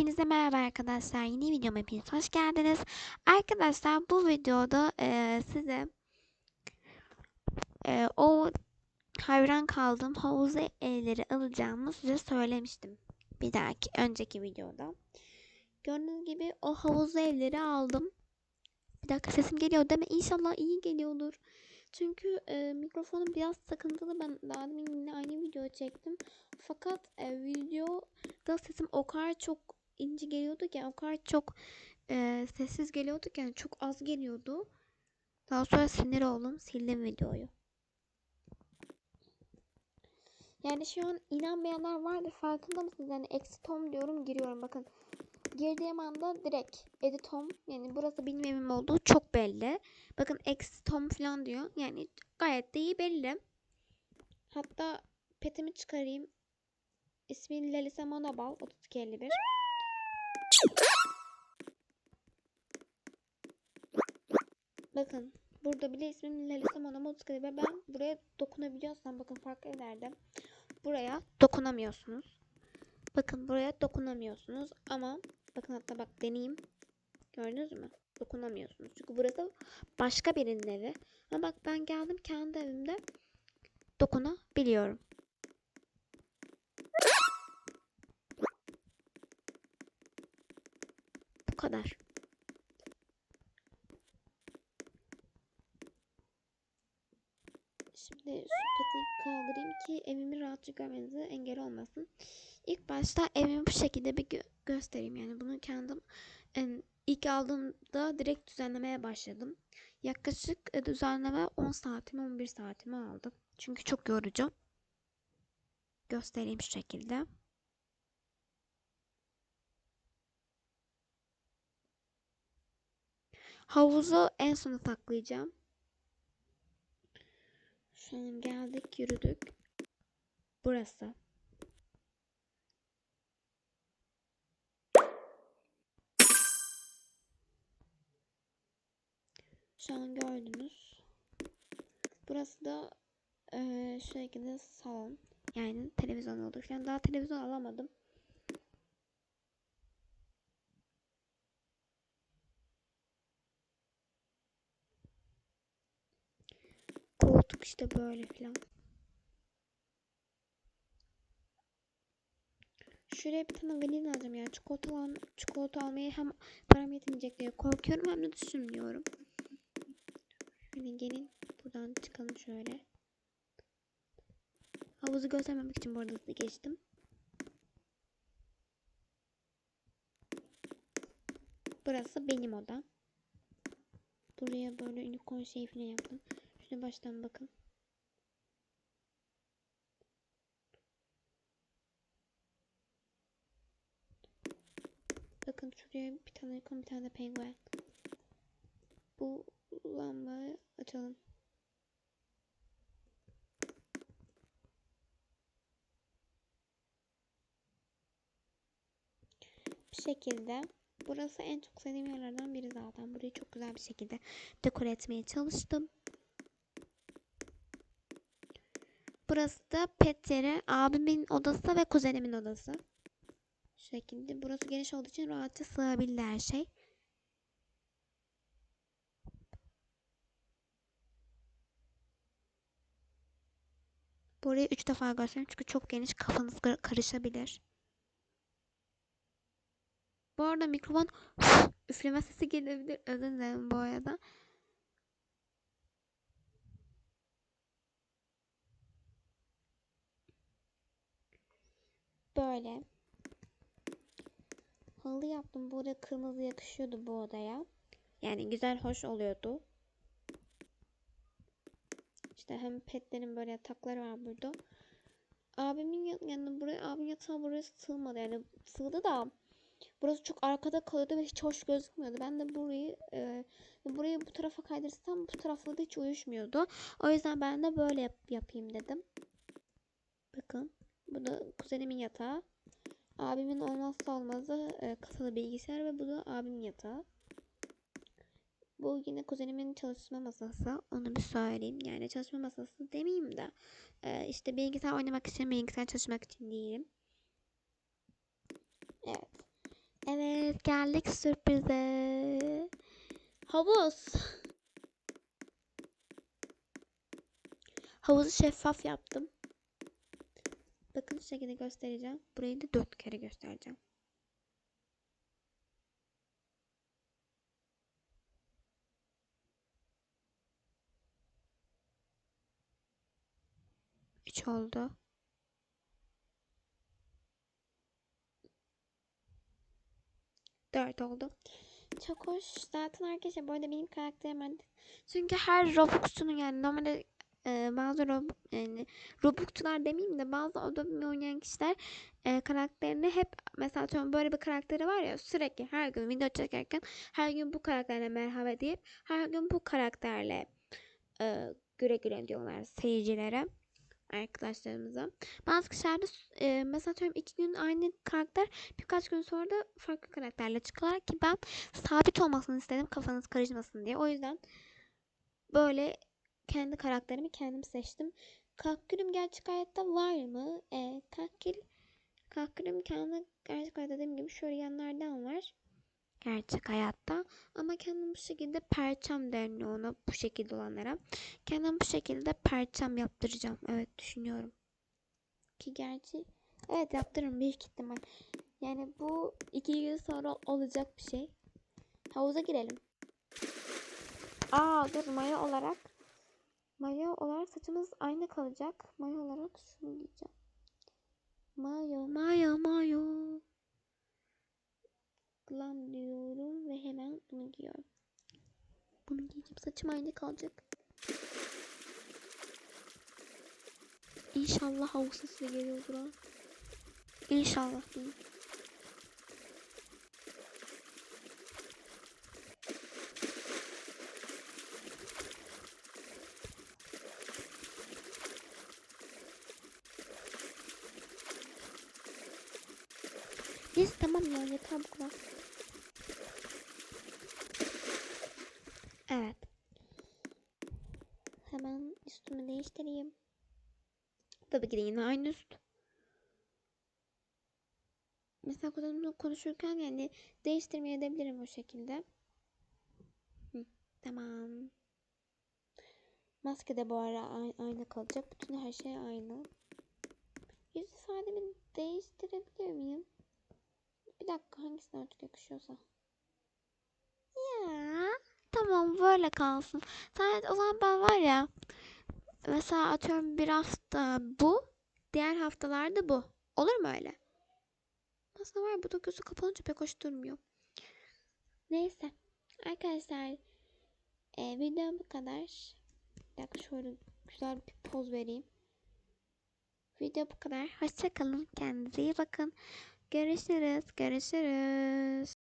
Hepinize merhaba arkadaşlar. Yeni videoma hepiniz hoş geldiniz. Arkadaşlar bu videoda eee, size eee, o hayran kaldığım havuzu evleri alacağımı size söylemiştim. Bir dahaki önceki videoda. Gördüğünüz gibi o havuzlu evleri aldım. Bir dakika sesim geliyor değil mi? İnşallah iyi geliyordur. Çünkü e, mikrofonum biraz sıkıntılı. Ben daha demin yine aynı video çektim. Fakat e, videoda sesim o kadar çok ince geliyordu ki, o kadar çok e, sessiz geliyordu ki, yani çok az geliyordu. Daha sonra sinir oldum, sildim videoyu. Yani şu an inanmayanlar vardır farkında mısınız? Yani eksi tom diyorum giriyorum bakın. Girdiğim anda direkt editom yani burası benim evim olduğu çok belli. Bakın eksi tom falan diyor. Yani gayet de iyi belli. Hatta petimi çıkarayım. İsmi Lelisa Monobal 3251. Bakın burada bile ismim Lelisa Monobal 3251. Ben buraya dokunabiliyorsam bakın farklı evlerde buraya dokunamıyorsunuz. Bakın buraya dokunamıyorsunuz ama bakın hatta bak deneyeyim. Gördünüz mü? Dokunamıyorsunuz. Çünkü burası başka birinin evi. Ama bak ben geldim kendi evimde dokunabiliyorum. Kadar. Şimdi şu peti kaldırayım ki evimi rahatça görmenize engel olmasın. İlk başta evimi bu şekilde bir gö- göstereyim. Yani bunu kendim em, ilk aldığımda direkt düzenlemeye başladım. Yaklaşık e, düzenleme 10 saatimi 11 saatimi aldı. Çünkü çok yorucu. Göstereyim şu şekilde. Havuzu en sona saklayacağım. Şu an geldik yürüdük. Burası. Şu an gördünüz. Burası da eee şu şekilde salon. Yani televizyon oldu falan. Daha televizyon alamadım. Koltuk işte böyle falan. Şuraya bir tane vanilya alacağım ya. Çikolata, al çikolata almaya hem param yetmeyecek diye korkuyorum hem de düşünmüyorum. Şöyle gelin buradan çıkalım şöyle. Havuzu göstermemek için bu arada geçtim. Burası benim odam. Buraya böyle unicorn şey falan yaptım. Şöyle baştan bakın. Bakın şuraya bir tane unicorn bir tane de penguen. Bu lambayı açalım. Bir şekilde burası en çok sevdiğim yerlerden biri zaten. Burayı çok güzel bir şekilde dekore etmeye çalıştım. Burası da pet yeri, abimin odası ve kuzenimin odası. Şu şekilde. Burası geniş olduğu için rahatça sığabildi her şey. Burayı üç defa göstereyim çünkü çok geniş kafanız kar- karışabilir. Bu arada mikrofon üfleme sesi gelebilir. Özür dilerim bu arada. Böyle. Halı yaptım. Burada kırmızı yakışıyordu bu odaya. Yani güzel, hoş oluyordu. İşte hem petlerin böyle yatakları var burada. Abimin ya- yani buraya abim yatağı buraya sığmadı. Yani sığdı da burası çok arkada kalıyordu ve hiç hoş gözükmüyordu. Ben de burayı e, burayı bu tarafa kaydırsam bu tarafla da hiç uyuşmuyordu. O yüzden ben de böyle yap- yapayım dedim. Bakın. Bu da kuzenimin yatağı. Abimin olmazsa olmazı e, kasalı bilgisayar ve bu da abimin yatağı. Bu yine kuzenimin çalışma masası. Onu bir söyleyeyim. Yani çalışma masası demeyeyim de. e, işte bilgisayar oynamak için, bilgisayar çalışmak için değilim. Evet. Evet geldik sürprize. Havuz. Havuzu şeffaf yaptım. Bakın şu şekilde göstereceğim. Burayı da dört kere göstereceğim. Üç oldu. Dört oldu. Çok hoş. Zaten arkadaşlar bu arada benim karakterim çünkü her Robux'un yani normalde e, bazı Rob yani Robux'çular demeyeyim de bazı Adobe oynayan kişiler e, karakterini hep mesela atıyorum böyle bir karakteri var ya sürekli her gün video çekerken her gün bu karakterle merhaba deyip her gün bu karakterle e, güle güle diyorlar seyircilere arkadaşlarımıza. Bazı kişilerde e, mesela atıyorum iki gün aynı karakter birkaç gün sonra da farklı karakterle çıkıyorlar ki ben sabit olmasını istedim kafanız karışmasın diye. O yüzden böyle kendi karakterimi kendim seçtim. Kakgülüm gerçek hayatta var mı? E, Kakgül, Kakgülüm kendi gerçek hayatta dediğim gibi şöyle yanlardan var. Gerçek hayatta. Ama kendim bu şekilde perçem derniyor ona bu şekilde olanlara. Kendim bu şekilde perçem yaptıracağım. Evet düşünüyorum. Ki gerçi evet yaptırırım büyük ihtimal. Yani bu iki gün sonra olacak bir şey. Havuza girelim. Aa dur maya olarak maya olarak saçımız aynı kalacak. Maya olarak şunu giyeceğim. Mayo mayo mayo. Glam diyorum ve hemen bunu giyiyorum. Bunu giyeceğim. Saçım aynı kalacak. İnşallah havuz sesi geliyordur ha. İnşallah diyeyim. Neyse tamam ya yeter bu kadar. Evet. Hemen üstümü değiştireyim. Tabii ki de yine aynı üst. Mesela kuzenimle konuşurken yani değiştirmeye edebilirim o şekilde. Hı, tamam. Maske de bu ara ay- aynı kalacak. Bütün her şey aynı. Yüz ifademi değiştirebilir miyim? Bir dakika hangisine artık yakışıyorsa. Ya tamam böyle kalsın. Sadece o zaman ben var ya mesela atıyorum bir hafta bu diğer haftalarda bu. Olur mu öyle? Aslında var bu da gözü kapanınca pek hoş durmuyor. Neyse arkadaşlar e, videom bu kadar. Bir dakika şöyle güzel bir poz vereyim. Video bu kadar. Hoşçakalın. Kendinize iyi bakın. Görüşürüz. Görüşürüz.